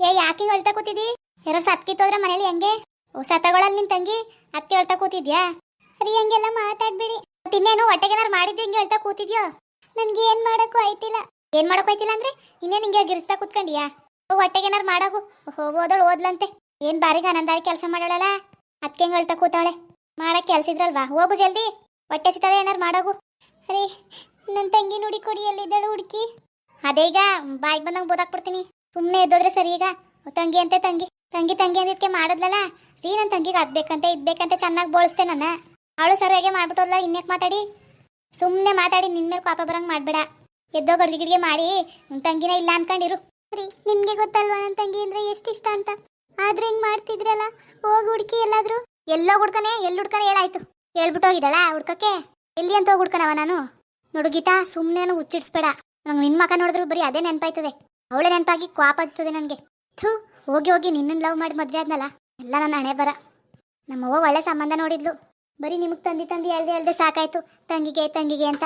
ಏ, ಯಾಕೆ ಹಿಂಗ್ ಅಳ್ತಾ ಕೂತಿದಿ ಯಾರೋ ಸತ್ಕಿತ್ತೋದ್ರ ಮನೇಲಿ ಹೆಂಗೆ? ಓ ಸತ್ತಗೊಳಲ್ ನಿನ್ ತಂಗಿ, ಅತ್ತೆ ಅಳ್ತಾ ಕೂತಿದ್ಯಾ? ರೀ ಹಂಗೆಲ್ಲ ಮಾತಾಡ್ಬೇಡಿ. ಇನ್ನೇನು ಹೊಟ್ಟೆಗೇನಾರು ಮಾಡಿದ್ವಿ ಹಿಂಗೆ ಹೇಳ್ತಾ ಕೂತಿದ್ಯೋ? ನನ್ಗೆ ಏನ್ ಮಾಡಕ್ಕೂ ಆಯ್ತಿಲ್ಲ. ಏನ್ ಮಾಡಕ್ಕೂ ಆಯ್ತಿಲ್ಲ ಅಂದ್ರೆ ಇನ್ನೇನು ಹಿಂಗೆ ಗಿರಿಸ್ತಾ ಕೂತ್ಕೊಂಡಿಯಾ? ಹೊಟ್ಟೆಗೇನಾರು ಮಾಡಾಗು. ಹೋಗೋದಳು ಓದ್ಲಂತೆ. ಏನ್ ಬಾರಿಗೆ ಆನಂದಾಗಿ ಕೆಲಸ ಮಾಡೋಳಲ್ಲ ಅದಕ್ಕೆ ಹೆಂಗ್ ಹೇಳ್ತಾ ಕೂತಾಳೆ? ಮಾಡಕ್ ಕೆಲ್ಸಿದ್ರಲ್ವಾ ಹೋಗು ಜಲ್ದಿ. ಹೊಟ್ಟೆ ಸಿತಾವೆ ಏನಾರು ಮಾಡೋಗು. ಅರೇ ನನ್ನ ತಂಗಿ ನುಡಿ ಕೊಡಿ, ಎಲ್ಲಿದ್ದಾಳು ಹುಡುಕಿ. ಅದೇ ಈಗ ಬಾಯಿಗೆ ಬಂದಂಗೆ ಬೋದಾಕ್ಬಿಡ್ತೀನಿ. ಸುಮ್ಮನೆ ಎದ್ದೋದ್ರೆ ಸರಿ ಈಗ. ತಂಗಿ ಅಂತೆ, ತಂಗಿ. ತಂಗಿ ತಂಗಿ ಅಂದಿದ್ಕೆ ಮಾಡಿದ್ಲಲ್ಲ? ರೀ ನನ್ನ ತಂಗಿಗೆ ಅದ್ಬೇಕಂತೆ, ಇದ್ಬೇಕಂತೆ ಚೆನ್ನಾಗಿ ಬೋಳಿಸ್ತೆ ನನ್ನ. ಅವಳು ಸರಿಯಾಗಿ ಮಾಡ್ಬಿಟ್ಟೋದ್ಲ ಇನ್ಯಾಕೆ ಮಾತಾಡಿ? ಸುಮ್ಮನೆ ಮಾತಾಡಿ, ನಿನ್ ಮೇಲೆ ಕಾಪ ಬರಂಗ್ ಮಾಡ್ಬೇಡ. ಎದ್ದೋ ಗಡ್ಗೆ ಗಿಡ್ಗೆ ಮಾಡಿ, ನಿನ್ ತಂಗಿನ ಇಲ್ಲ ಅನ್ಕೊಂಡಿರು. ರೀ, ನಿಮಗೆ ಗೊತ್ತಲ್ವಾ ನನ್ನ ತಂಗಿ ಅಂದ್ರೆ ಎಷ್ಟು ಇಷ್ಟ ಅಂತ? ಆದ್ರೆ ಹಿಂಗೆ ಮಾಡ್ತಿದ್ರಲ್ಲ? ಹೋಗಿ ಹುಡುಕಿ ಎಲ್ಲಾದರೂ. ಎಲ್ಲೋ ಹುಡ್ಕನೆ? ಎಲ್ಲಿ ಹುಡ್ಕನೆ? ಹೇಳಾಯ್ತು. ಹೇಳ್ಬಿಟ್ಟು ಹೋಗಿದ್ದಾಳ ಹುಡ್ಕಕ್ಕೆ? ಎಲ್ಲಿ ಅಂತ ಹೋಗಿ ಹುಡ್ಕನವ ನಾನು? ನೋಡು ಗೀತಾ ಸುಮ್ಮನೆ ಹುಚ್ಚಿಡ್ಸ್ಬೇಡ. ನಂಗೆ ನಿನ್ನ ಮಕ ನೋಡಿದ್ರು ಬರೀ ಅದೇ ನೆನಪಾಯ್ತದೆ. ಅವಳೆ ನೆನಪಾಗಿ ಕ್ವಾಪ್ ಆಗ್ತದೆ ನನಗೆ. ಥೂ, ಹೋಗಿ ಹೋಗಿ ನಿನ್ನನ್ನು ಲವ್ ಮಾಡಿ ಮದುವೆ ಆದ್ನಲ್ಲ, ಎಲ್ಲ ನನ್ನ ಹಣೆ ಬರ. ನಮ್ಮವ್ವ ಒಳ್ಳೆ ಸಂಬಂಧ ನೋಡಿದ್ಲು. ಬರೀ ನಿಮಗೆ ತಂದಿ ತಂದು ಹೇಳ್ದೆ ಹೇಳ್ದೆ ಸಾಕಾಯ್ತು, ತಂಗಿಗೆ ತಂಗಿಗೆ ಅಂತ.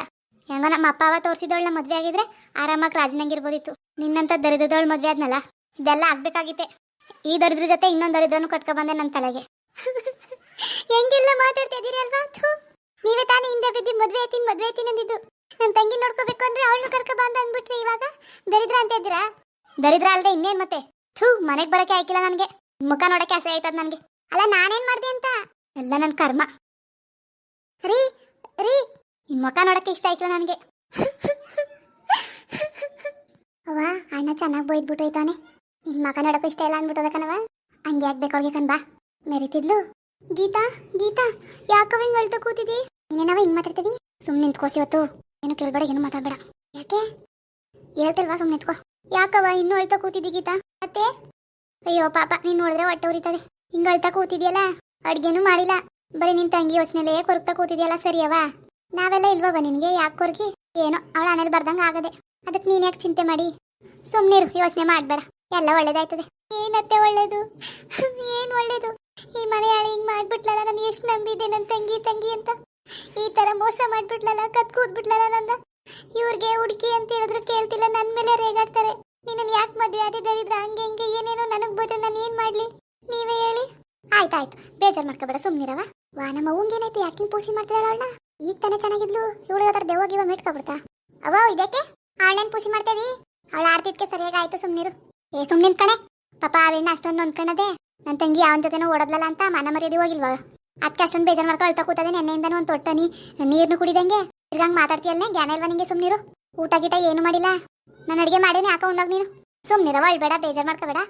ಹೆಂಗೋ ನಮ್ಮ ಅಪ್ಪ ಅವ ತೋರಿಸಿದವಳನ್ನ ಮದುವೆ ಆಗಿದ್ರೆ ಆರಾಮಾಗಿ ರಾಜನಂಗಿರ್ಬೋದಿತ್ತು ನಿನ್ನಂತ ದರಿದ್ರದವಳು ಮದುವೆ ಆದ್ನಲ್ಲ, ಇದೆಲ್ಲ ಆಗ್ಬೇಕಾಗಿತ್ತೆ. ಈ ದರಿದ್ರ ಜೊತೆ ಇನ್ನೊಂದು ದರಿದ್ರನು ಕಟ್ಕೊ ಬಂದೆ ನನ್ನ ತಲೆಗೆ. ಹೆಂಗೆಲ್ಲ ಮಾತಾಡ್ತಾ ಇದೀರಿ ಅಲ್ವಾ. ನೀವೇ ತಾನೇ ಹಿಂದೆ ಬಿದ್ದು ಮದುವೆ ಐತೀನಿ ಮದುವೆ ಐತೀನಿ ಅಂದಿದ್ದು. ನನ್ನ ತಂಗಿ ನೋಡ್ಕೋಬೇಕು ಅಂದ್ರೆ ಅವಳು ಕರ್ಕ ಬಂದ ಅಂದ್ಬಿಟ್ರಿ ಇವಾಗ. ದರಿದ್ರ ಅಂತ ಇದ್ದೀರಾ? ದರಿದ್ರ ಅಲ್ದೆ ಇನ್ನೇನ್ ಮತ್ತೆ? ಥೂ, ಮನೆಗೆ ಬರಕ್ಕೆ ಆಯ್ಕಿಲ್ಲ ನನಗೆ. ಮುಖ ನೋಡಕ್ಕೆ ಆಸೆ ಆಯ್ತದ ನನಗೆ. ಅಲ್ಲ, ನಾನೇನ್ ಮಾಡ್ದೆ ಅಂತ? ಎಲ್ಲ ನನ್ನ ಕರ್ಮ. ರೀ ರೀ, ನಿನ್ ಮುಖ ನೋಡಕ್ಕೆ ಇಷ್ಟ ಆಯ್ತು ನನಗೆ. ಅವ್ವ, ಅಣ್ಣ ಚೆನ್ನಾಗಿ ಬೈದ್ಬಿಟ್ಟು ಹೋಯ್ತಾನೆ. ನಿನ್ ಮಗ ನೋಡಕ್ಕೂ ಇಷ್ಟ ಇಲ್ಲ ಅನ್ಬಿಟ್ಟದ ಕಣವ ಹಂಗೆ ಯಾಕೆ ಅವಳಿಗೆ ಕಣ್ ಬಾ. ಮೆರಿತಿದ್ಲು? ಗೀತಾ ಗೀತಾ ಯಾಕವ ಹಿಂಗ್ ಅಳ್ತಾ ಕೂತಿದಿ ನೀನೇನವ ಹಿಂಗ್ ಮಾತಾಡ್ತಿದಿ ಸುಮ್ಮನೆ ನಿಂತ್ಕೋಸಿ ಇವತ್ತು ಏನು ಕೇಳಬೇಡ, ಏನು ಮಾತಾಡಬೇಡ. ಯಾಕೆ? ಹೇಳ್ತಿಲ್ವಾ ಸುಮ್ಮನೆ ಎತ್ಕೋ ಯಾಕವ ಇನ್ನೂ ಅಳ್ತಾ ಕೂತಿದ್ದಿ ಗೀತಾ? ಮತ್ತೆ? ಅಯ್ಯೋ, ಪಾಪ, ನೀನ್ ನೋಡಿದ್ರೆ ಹೊಟ್ಟೆ ಉರಿತದೆ. ಹಿಂಗ ಅಳ್ತಾ ಕೂತಿದ್ಯಲ್ಲ? ಅಡ್ಗೆನೂ ಮಾಡಿಲ್ಲ. ಬರೀ ನಿನ್ ತಂಗಿ ಯೋಚನೆಲೇ ಕೊರಗ್ತಾ ಕೂತಿದ್ಯಲ್ಲ ಸರಿಯವ ನಾವೆಲ್ಲ ಇಲ್ವವ ನಿನ್ಗೆ, ಯಾಕೆ ಕೊರಗಿ? ಏನೋ, ಅವಳ ಹಣೆಲ್ ಬರ್ದಂಗ ಆಗದೆ. ಅದಕ್ಕೆ ನೀನ್ ಯಾಕೆ ಚಿಂತೆ ಮಾಡಿ? ಸುಮ್ನಿರು ಯೋಚನೆ ಮಾಡ್ಬೇಡ. ಎಲ್ಲ ಒಳ್ಳೇದಾಯ್ತದೆ. ಏನತ್ತೆ ಒಳ್ಳೇದು? ಏನ್ ಒಳ್ಳೇದು? ಈ ಮನೆಯಾಳಿ ಹಿಂಗ್ ಮಾಡ್ಬಿಟ್ಲಲ್ಲ, ನಾನು ಎಷ್ಟು ನಂಬಿದ್ದೆ ನನ್ನ ತಂಗಿ ತಂಗಿ ಅಂತ? ಈ ತರ ಮೋಸ ಮಾಡ್ಬಿಟ್ಲಲ್ಲ, ಕತ್ ಕೂದ್ಬಿಟ್ಲಲ್ಲ ನಂದ? ಇವ್ರಿಗೆ ಹುಡುಕಿ ಅಂತ ಹೇಳಿದ್ರು ಕೇಳ್ತಿಲ್ಲ, ನನ್ ಮೇಲೆ ರೇಗಾಡ್ತಾರೆ. ನಿನ್ನ ಯಾಕೆ ಮದ್ವೆ ದರಿದ್ರ? ಹಂಗೆ ಹಿಂಗೆ ಏನೇನೋ ನನಗ್ ಬೋದ್ರೆ ನಾನು ಏನ್ ಮಾಡ್ಲಿ? ನೀವೇ ಹೇಳಿ. ಆಯ್ತಾಯ್ತು ಬೇಜಾರ್ ಮಾಡ್ಕೋಬೇಡ ಸುಮ್ನಿರವ ವಾ, ನಮ್ಮ ಏನಾಯ್ತು? ಯಾಕಿಂಗ್ ಪೂಸಿ ಮಾಡ್ತಿದ್ದಾಳ ಅವಳ ಈಗ ತಾನೇ ಚೆನ್ನಾಗಿದ್ಲು. ಇವಳು ಅದರ ದೆವ್ವ ಗಿವ ಮೆಟ್ಕೊಬಿಡ್ತಾ? ಅವ ಇದಕ್ಕೆ ಅವಳೇನ್ ಪೂಸಿ ಮಾಡ್ತೇವಿ ಅವಳ ಆಡ್ತಿದ್ಕೆ ಸರಿಯಾಗಿ ಆಯ್ತು ಸುಮ್ನಿರು ಏ ಸುಮ್ನಿನ್ ಕಣೆ ಪಾಪ ಅವೆಣ್ಣ ಅಷ್ಟೊಂದು ಅನ್ಕಣದೆ ನನ್ನ ತಂಗಿ ಅವನ ಜೊತೆನೂ ಓಡದ್ಲಲ್ಲ ಅಂತ ಮನ ಮರ್ಯಾದೆ ಹೋಗಿಲ್ವಾ ಅದಕ್ಕೆ ಅಷ್ಟೊಂದು ಬೇಜಾರ್ ಮಾಡ್ಕೊ ಅಳ್ತಾ ಕೂತದೆ ನೆನ್ನೆಯಿಂದನೂ ಒಂದು ತೊಟ್ಟನಿ. ನೀರ್ನು ಕುಡಿದಂಗೆ. ತಿರ್ಗಂಗ್ ಮಾತಾಡ್ತೀಯಲ್ಲ ಜ್ಞಾನ ಇಲ್ವಾ ನಿಂಗೆ ಸುಮ್ನಿರು? ಊಟ ಗೀಟ ಏನು ಮಾಡಿಲ್ಲ? ನಾನು ಅಡಿಗೆ ಮಾಡೇನಿ, ಯಾಕೋ ಉಂಡೋಗ ನೀನು? ಸುಮ್ನಿರವ ಅಳ್ಬೇಡ ಬೇಜಾರ್ ಮಾಡ್ಕೋಬೇಡ.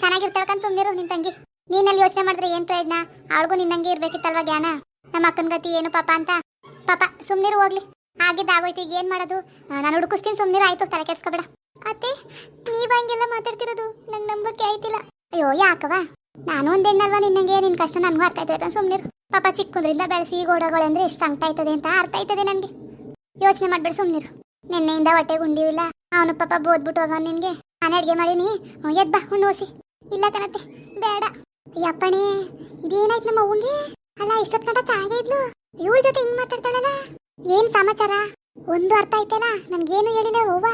ಚೆನ್ನಾಗಿರ್ತಾಳ್ಕಂತ ಸುಮ್ನಿರು ನಿನ್ ತಂಗಿ. ನೀನಲ್ಲಿ ಯೋಚನೆ ಮಾಡಿದ್ರೆ ಏನು ಪ್ರಯೋಜನ? ಅವಳಿಗೂ ನಿನ್ನಂಗೆ ಇರ್ಬೇಕಿತ್ತಲ್ವಾ ಜ್ಞಾನ? ನಮ್ಮ ಅಕ್ಕನ ಗತಿ ಏನು ಪಾಪ ಅಂತ? ಪಾಪ, ಸುಮ್ನಿರು ಹೋಗ್ಲಿ. ಆಗಿದ್ದಾಗೋಯ್ತು ಈಗ ಏನ್ ಮಾಡೋದು? ನಾನು ಹುಡುಕಿಸ್ತೀನಿ, ಸುಮ್ನಿರು, ಆಯ್ತು, ತಲೆ ಕೆಡ್ಸ್ಕೊಬೇಡ. ಅತ್ತೆ ನೀ ಹಂಗೆಲ್ಲ ಮಾತಾಡ್ತಿರೋದು? ನಂಗೆ ನಂಬಕ್ಕೆ ಆಯ್ತಿಲ್ಲ. ಅಯ್ಯೋ ಯಾಕವ ನಾನು ಒಂದೆಣ್ಣಲ್ವಾ ನಿನ್ನಂಗೆ? ನಿನ್ ಕಷ್ಟ ನನ್ಗೂ ಅರ್ಥ ಆಯ್ತು? ಸುಮ್ನಿರು. ಪಾಪ ಚಿಕ್ಕಂದ್ರಿಂದ ಬೆಳೆಸಿ ಗೋಡಗಳಂದ್ರೆ ಎಷ್ಟು ಸಂಕಟ ಆಯ್ತದೆ ಅಂತ ಅರ್ಥ ಆಯ್ತದೆ ನನ್ಗೆ. ಯೋಚನೆ ಮಾಡ್ಬೇಡ ಸುಮ್ನಿರು. ನಿನ್ನೆಯಿಂದ ಹೊಟ್ಟೆ ಗುಂಡಿವಿಲ್ಲ ಅವನು ಪಾಪ ಬೋದ್ಬಿಟ್ಟು ಹೋಗ ನಿನ್ಗೆ. ನಾನು ಅಡುಗೆ ಮಾಡೀನಿ. ಎದ್ ಬಾ ಹುಣ್ಣು ಓಸಿ ಇಲ್ಲ ಕಣತ್ತೆ. ಬೇಡ. ಯಪ್ಪಣೆ ಇದೇನಾಯ್ತು ನಮ್ಮ ಅವ್ವಂಗೆ? ಅಲ್ಲ, ಇಷ್ಟೊತ್ ಗಂಟ ಚೆನ್ನಾಗಿದ್ಲು ಇವಳ ಜೊತೆ ಹಿಂಗ್ ಮಾತಾಡ್ತಾಳಲ್ಲ? ಏನ್ ಸಮಾಚಾರ? ಒಂದು ಅರ್ಥ ಆಯ್ತಲ್ಲ? ನನ್ಗೇನು ಹೇಳಿಲ್ಲ ಅವ್ವ.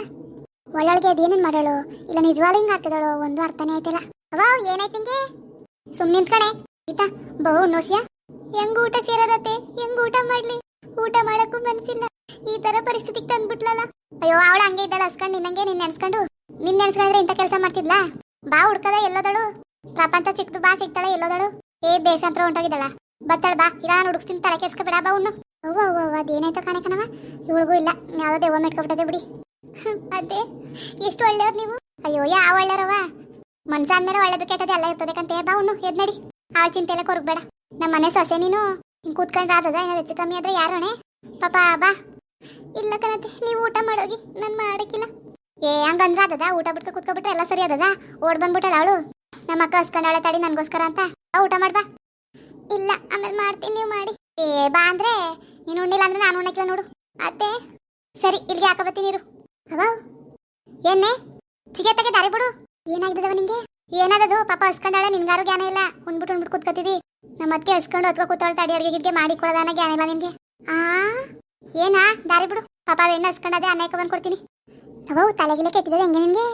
ಒಳ್ಳೊಳಗೆ ಅದೇನೇನ್ ಮಾಡೋಳು? ಇಲ್ಲ, ನಿಜವಾಗ್ಲೂ ಹಿಂಗ್ ಆಡ್ತಿದ್ದಾಳು? ಒಂದು ಅರ್ಥನೇ ಆಯ್ತಲ್ಲ. ಅವ ಏನಾಯ್ತು ನಿಂಗೆ? ಸುಮ್ಮನೆ ನಿಂತ್ಕಣೆ ಆಯ್ತಾ ಬಹು ನೋಸಿಯ ಹೆಂಗ್ ಊಟ ಸೇರೋದತ್ತೆ? ಹೆಂಗ ಊಟ ಮಾಡ್ಲಿ? ಊಟ ಮಾಡಕ್ಕೂ ಮನ್ಸಿಲ್ಲ. ಈ ತರ ಪರಿಸ್ಥಿತಿಗೆ ತಂದ್ಬಿಟ್ಲಲ್ಲ ಅಯ್ಯೋ, ಅವಳ ಹಂಗೆ ಇದ್ದಾಳ ಹಸ್ಕೊಂಡು ನಿನ್ನಂಗೆ ನಿನ್ನ ನೆನ್ಸ್ಕೊಂಡು. ನಿನ್ನ ನೆನ್ಸ್ಕೊಂಡ್ರೆ ಇಂಥ ಕೆಲಸ ಮಾಡ್ತಿದ್ಲಾ? ಬಾ ಹುಡ್ಕದ, ಎಲ್ಲೋದಳು. ಪ್ರಪಂಚ ಚಿಕ್ಕದು ಬಾ ಸಿಗ್ತಾಳೆ, ಎಲ್ಲೋದಳು. ಏ, ದೇಶಾಂತರ ಹೊಂಟೋಗಿದ್ದಾಳ. ಬತ್ತಾಳ ಬಾ ಇಲ್ಲ ನಾನು ಹುಡುಕ್ಸ್ತೀನಿ, ತಲೆ ಕೆಡ್ಸ್ಕೊಬೇಡ ಬಾ ಉಣ್ಣು ಅವ್ವ ಅವ್ವ ಅವ್ವ ಅದೇನಾಯ್ತು ಕಾಣೆ ಕಣವ ಇವಳಿಗೂ ಇಲ್ಲ. ಯಾವ್ದೋ ದೆವ್ವ ಮೆಟ್ಕೊಬಿಟ್ಟದೆ ಬಿಡಿ. ಅದೇ, ಎಷ್ಟು ಒಳ್ಳೆಯವ್ರು ನೀವು? ಅಯ್ಯೋ, ಯಾವ ಒಳ್ಳೆಯರವ ಮನ್ಸಾದ್ಮೇಲೆ ಒಳ್ಳೇದು ಕೆಟ್ಟದೆ ಎಲ್ಲ ಇರ್ತದೆ ಕಂತೆ. ಬಾ ಉಣ್ಣು ಎದ್ ನಡಿ ಆಳ್ ಚಿಂತೆ ಎಲ್ಲ ಕೊರ್ಬೇಡ ನಮ್ಮ ಮನೆ ಸೊಸೆ ನೀನು ಹಿಂಗೆ ಕೂತ್ಕೊಂಡ್ರೆ ಆತದ ಏನಾದ್ರು ಹೆಚ್ಚು ಕಮ್ಮಿ ಆದ್ರೆ ಯಾರೋಣೆ ಪಾಪ, ಬಾ. ಇಲ್ಲ ಕಣತೆ ನೀವು ಊಟ ಮಾಡೋಗಿ ನಾನು ಮಾಡಕ್ಕಿಲ್ಲ. ಏ, ಹಂಗಂದ್ರ ಆದದ ಊಟ ಬಿಟ್ಕ ಕೂತ್ಕೊಬಿಟ್ರೆ ಎಲ್ಲ ಸರಿ ಆದದ ಓಡ್ ಬಂದ್ಬಿಟ್ಟಳ ಅವಳು? ನಮ್ಮ ಅಕ್ಕ ಹಸ್ಕೊಂಡಾಳೆ ತಡಿ ನನಗೋಸ್ಕರ ಅಂತ. ಊಟ ಮಾಡ್ಬಾ ಇಲ್ಲ, ಆಮೇಲೆ ಮಾಡ್ತೀನಿ, ನೀವು ಮಾಡಿ. ಏ, ಬಾ ಅಂದ್ರೆ, ನೀನು ಉಣ್ಣಿಲ್ಲ ಅಂದ್ರೆ ನಾನು ಉಣ್ಣಕ್ಕಿಲ್ಲ ನೋಡು. ಅತ್ತೆ, ಸರಿ, ಇಲ್ಲಿಗೆ ಹಾಕ ಬರ್ತೀನಿ ಇರು ಅವ ಏನೇ ಚಿಗೆತ್ತಗೆ ದಾರಿ ಬಿಡು. ಏನಾಗಿದ್ದವ ನಿಂಗೆ? ಏನಾದದು? ಪಾಪ ಹಸ್ಕೊಂಡಾಳೆ ನಿನ್ಗಾರು ಜ್ಞಾನ ಇಲ್ಲ. ಉಣ್ಬಿಟ್ಟು ಉಣ್ಬಿಟ್ಟು ಕೂತ್ಕೊತಿದಿ. ನಮ್ಮ ಅದಕ್ಕೆ ಹಸ್ಕೊಂಡು ಹೊತ್ಕೊ ಕೂತಾಳೆ ತಡಿ, ಅಡಿಗೆ ಗಿಡ್ಗೆ ಮಾಡಿ ಕೊಡೋದಾನ ಜ್ಞಾನ ಇಲ್ಲ ನಿನ್ಗೆ? ಆ? ಏನಾ? ದಾರಿ ಬಿಡು. ಪಾಪ ಎಣ್ಣೆ ಹಸ್ಕೊಂಡದೆ ಅನ್ನಕ್ಕೆ ಬಂದು ಕೊಡ್ತೀನಿ ಅವ ತಲೆಗಿಲೆ ಕೆಟ್ಟಿದೆ ಹೆಂಗೆ ನಿನ್ಗೆ?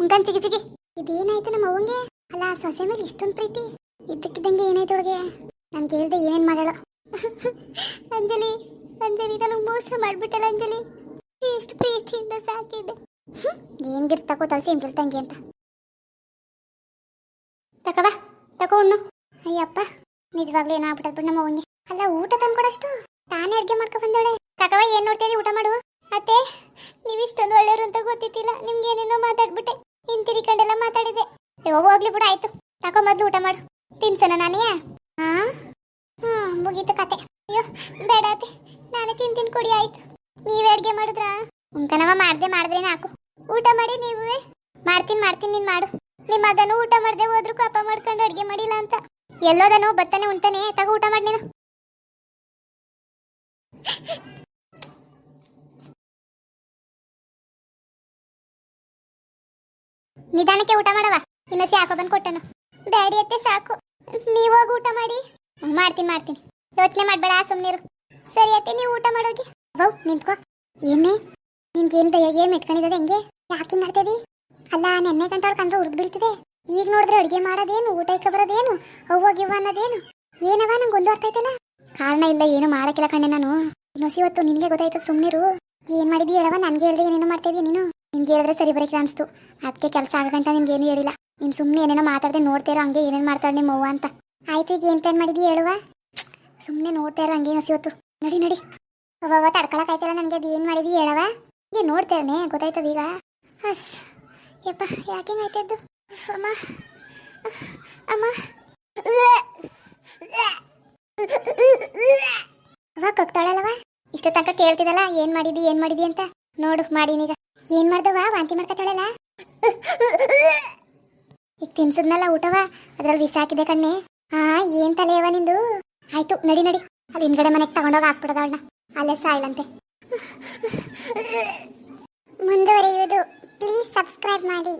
ಉಂಕನ್ ಚಿಗಿ ಚಿಗಿ. ಇದು ಇದೇನಾಯ್ತು ನಮ್ಮ ಅವ್ವಂಗೆ? ಅಲ್ಲ ಸೊಸೆ ಮೇಲೆ ಇಷ್ಟೊಂದು ಪ್ರೀತಿ. ಇದ್ದಕ್ಕಿದ್ದಂಗೆ ಏನಾಯ್ತು ಅವಳಿಗೆ? ನಾನು ಕೇಳ್ದೆ ಏನೇನು ಮಾಡಾಳು ಅಂಜಲಿ ಅಂಜಲಿ, ನನಗೆ ಮೋಸ ಮಾಡಿಬಿಟ್ಟಲ್ಲ ಅಂಜಲಿ. ಎಷ್ಟು ಪ್ರೀತಿಯಿಂದ ಸಾಕಿದ್ದೆ. ಏನು ಗಿರ್ಸ್ ತಗೋ ತಳಿಸಿ ತಂಗಿ ಅಂತ. ತಕವಾ ತಕೋ ಉಣ್ಣು. ಅಯ್ಯಪ್ಪ, ನಿಜವಾಗ್ಲೂ ಏನೋ ಆಗ್ಬಿಟ್ಟದ್ ಬಿಡು ನಮ್ಮ ಅಲ್ಲ, ಊಟ ತಂದ್ಕೊಡಷ್ಟು? ತಾನೇ ಅಡ್ಗೆ ಮಾಡ್ಕೊ ಬಂದೋಳೆ ತಕವ ಏನ್ ನೋಡ್ತೀನಿ ಊಟ ಮಾಡು ಅತ್ತೆ ನೀವು ಇಷ್ಟೊಂದು ಒಳ್ಳೆಯವರು ಅಂತ ಗೊತ್ತಿತ್ತಿಲ್ಲ ನಿಮ್ಗೆ ಏನೇನೋ ಮಾತಾಡ್ಬಿಟ್ಟೆ. ಹಿಂತಿರಿ ಕಂಡೆಲ್ಲ ಮಾತಾಡಿದೆ. ಯಾವಾಗ ಹೋಗ್ಲಿ ಬಿಡು, ಆಯ್ತು. ತಕೊ ಮೊದ್ಲು ಊಟ ಮಾಡು. ತಿನ್ಸನ ನಾನೇ ಹಾ ಹ್ಮ್, ಮುಗೀತು ಕತೆ. ಅಯ್ಯೋ, ಬೇಡ ಅತ್ತೆ. ನಾನೇ ತಿನ್ ಕೊಡಿ, ಆಯ್ತು. ನೀವೇ ಅಡ್ಗೆ ಮಾಡಿದ್ರಾ? ಉಂಕನವ ಮಾಡ್ದೆ ಮಾಡಿದ್ರೆ ನಾಕು ಊಟ ಮಾಡಿ ನೀವೇ. ಮಾಡ್ತೀನಿ ಮಾಡ್ತೀನಿ, ನೀನ್ ಮಾಡು. ನಿಮ್ಮ ಮಗನು ಊಟ ಮಾಡ್ದೆ ಹೋದ್ರು ಕಪ್ಪ ಮಾಡ್ಕೊಂಡು ಅಡ್ಗೆ ಮಾಡಿಲ್ಲ ಅಂತ. ಎಲ್ಲೋದನು, ಬತ್ತಾನೆ, ಉಂತಾನೆ, ತಗೋ ಊಟ ಮಾಡಿ ನೀನು. ನಿಧಾನಕ್ಕೆ ಊಟ ಮಾಡವ ಇನ್ನ ಸಾಕು ಬಂದು ಕೊಟ್ಟನು. ಬ್ಯಾಡಿ ಅತ್ತೆ, ಸಾಕು. ನೀವೋಗಿ ಊಟ ಮಾಡಿ. ಮಾಡ್ತೀನಿ ಮಾಡ್ತೀನಿ. ಯೋಚನೆ ಮಾಡಬೇಡ ಸುಮ್ಮನಿರು ಸರಿ ಅತ್ತೆ, ನೀವು ಊಟ ಮಾಡೋಗಿ. ಹೌ, ನಿಂತ್ಕೋ. ಏನೇ ನಿನ್ಗೇನು ಏನು ಮೆಟ್ಕೊಂಡಿದ್ದದ ಹೆಂಗೆ? ಯಾಕೆ ಮಾಡ್ತದಿ ಅಲ್ಲ, ನೆನ್ನೆ ಗಂಟೆ ಕಂಡ್ರೆ ಉರ್ದು ಈಗ ನೋಡಿದ್ರೆ ಅಡುಗೆ ಮಾಡೋದೇನು, ಊಟ ಇಕ್ಕ ಬರೋದೇನು ಅವ್ವಗಿವ ಅನ್ನೋದೇನು? ಏನವ ನಂಗೆ ಒಂದು ಅರ್ಥ ಆಯ್ತಲ್ಲ? ಕಾರಣ ಇಲ್ಲ, ಏನು ಮಾಡಕ್ಕಿಲ್ಲ ಕಣ್ಣೆ ನಾನು. ಇನ್ನೊಸಿ ಇವತ್ತು ನಿನಗೆ ಗೊತ್ತಾಯ್ತದ ಸುಮ್ನಿರು. ಏನ್ ಮಾಡಿದಿ ಹೇಳವ ನನ್ಗೆ ಹೇಳ್ದೆ ಏನೇನೋ ಮಾಡ್ತಾ ಇದೀಯ ನೀನು? ನಿನ್ಗೆ ಹೇಳಿದ್ರೆ ಸರಿ ಬರೀಕ ಅನಿಸ್ತು. ಅದಕ್ಕೆ ಕೆಲಸ ಆಗಂಟ ನಿನ್ಗೆ ಏನು ಹೇಳಿಲ್ಲ. ನೀನು ಸುಮ್ಮನೆ ಏನೇನೋ ಮಾತಾಡ್ದೆ ನೋಡ್ತಿರೋ ಹಂಗೆ ಏನೇನು ಮಾಡ್ತಾಳೆ ನಿಮ್ಮ ಅವ್ವ ಅಂತ. ಆಯ್ತು, ಈಗ ಏನ್ ಪ್ಲಾನ್ ಮಾಡಿದಿ ಹೇಳುವ? ಸುಮ್ಮನೆ ನೋಡ್ತಾ ಇರೋ ಹಂಗೆ ಇವತ್ತು. ನಡಿ ನಡಿ. ಅವ್ವ ತಡ್ಕೊಳಕ್ ಆಯ್ತಲ್ಲ ನನಗೆ. ಅದು ಏನು ಮಾಡಿದಿ ಹೇಳವ ಹೀಗೆ ನೋಡ್ತೇನೆ ಗೊತ್ತಾಯ್ತದ ಈಗ? ಹಸ್ ಯಪ್ಪ, ಯಾಕೆ ಆಯ್ತದ್ದು ಅಮ್ಮ. ಅಮ್ಮ. ಅವ ಕಕ್ತಾಳಲ್ಲವ ಇಷ್ಟ ತನಕ ಕೇಳ್ತಿದಲ್ಲ ಏನ್ ಮಾಡಿದಿ ಏನ್ ಮಾಡಿದಿ ಅಂತ? ನೋಡು ಮಾಡೀನೀಗ ಏನ್ ಮಾಡ್ದವ? ವಾಂತಿ ಮಾಡ್ಕತಾಳಲ್ಲ? ಈಗ ತಿನ್ಸದ್ನಲ್ಲ ಊಟವ? ಅದ್ರಲ್ಲಿ ವಿಷ ಹಾಕಿದೆ ಕಣ್ಣೆ. ಹಾ ಏನ್ ತಲೆಯವ ನಿಂದು? ಆಯ್ತು, ನಡಿ ನಡಿ. ಅಲ್ಲಿ ಹಿಂದ್ಗಡೆ ಮನೆಗೆ ತಗೊಂಡೋಗಿ ಹಾಕ್ಬಿಡದ ಅವಳನ್ನ. ಅಲ್ಲೇ ಸಾಯ್ಲಂತೆ. ಮುಂದುವರಿಯುವುದು. ಪ್ಲೀಸ್ ಸಬ್ಸ್ಕ್ರೈಬ್ ಮಾಡಿ.